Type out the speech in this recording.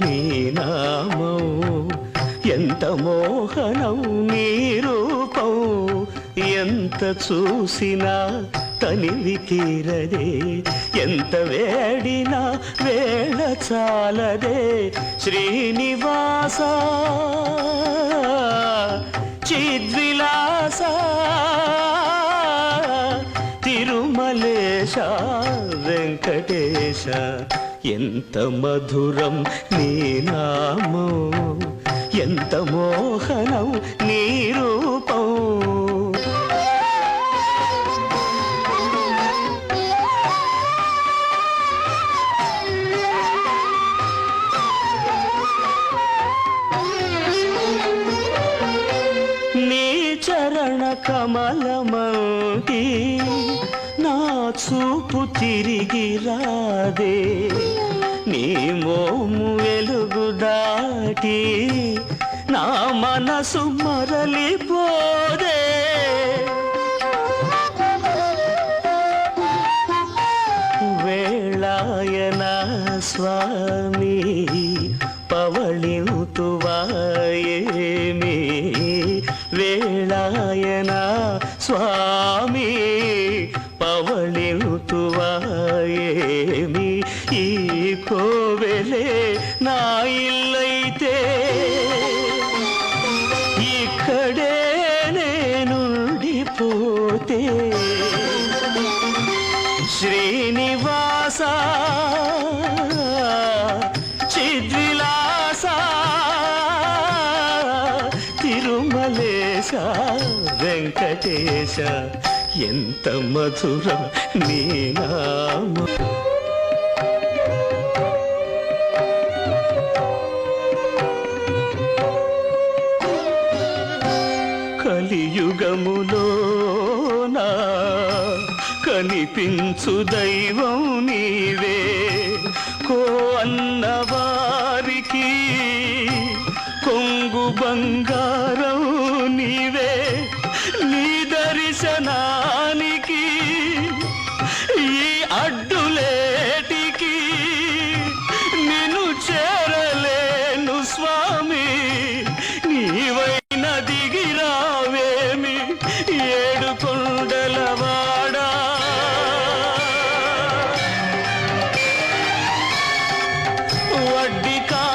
నీ నామం ఎంత మోహనం నీ రూపం ఎంత చూసినా తనివి తీరదే ఎంత వేడినా వేళ చాలదే శ్రీనివాస చిద్విలాస తిరుమలేశ వెంకటేశ ఎంత మధురం నీ నామో ఎంత మోహనం నీ రూపం. నీ చరణ కమలమంటి నా చూపు తిరిగి రాదే. నీ మోము వెలుగు దాటి నా మనసు మరలిపోదే. వేళాయన స్వామి పవళింతువాయేమి పవళింతువాయేమి ఈ కోవెలే నా ఇల్లైతే. ఇక్కడే నేనుండిపోతే శ్రీనివాస చిద్విలాస తిరుమలేశ వెంకటేశ ఎంత మధురం నీ కలియుగములోనా కనిపించు దైవం నీవే. కో అన్నవారికి కొంగు బంగారం నీవే. నీ దర్శనా వడ్డీ కాసులవాడా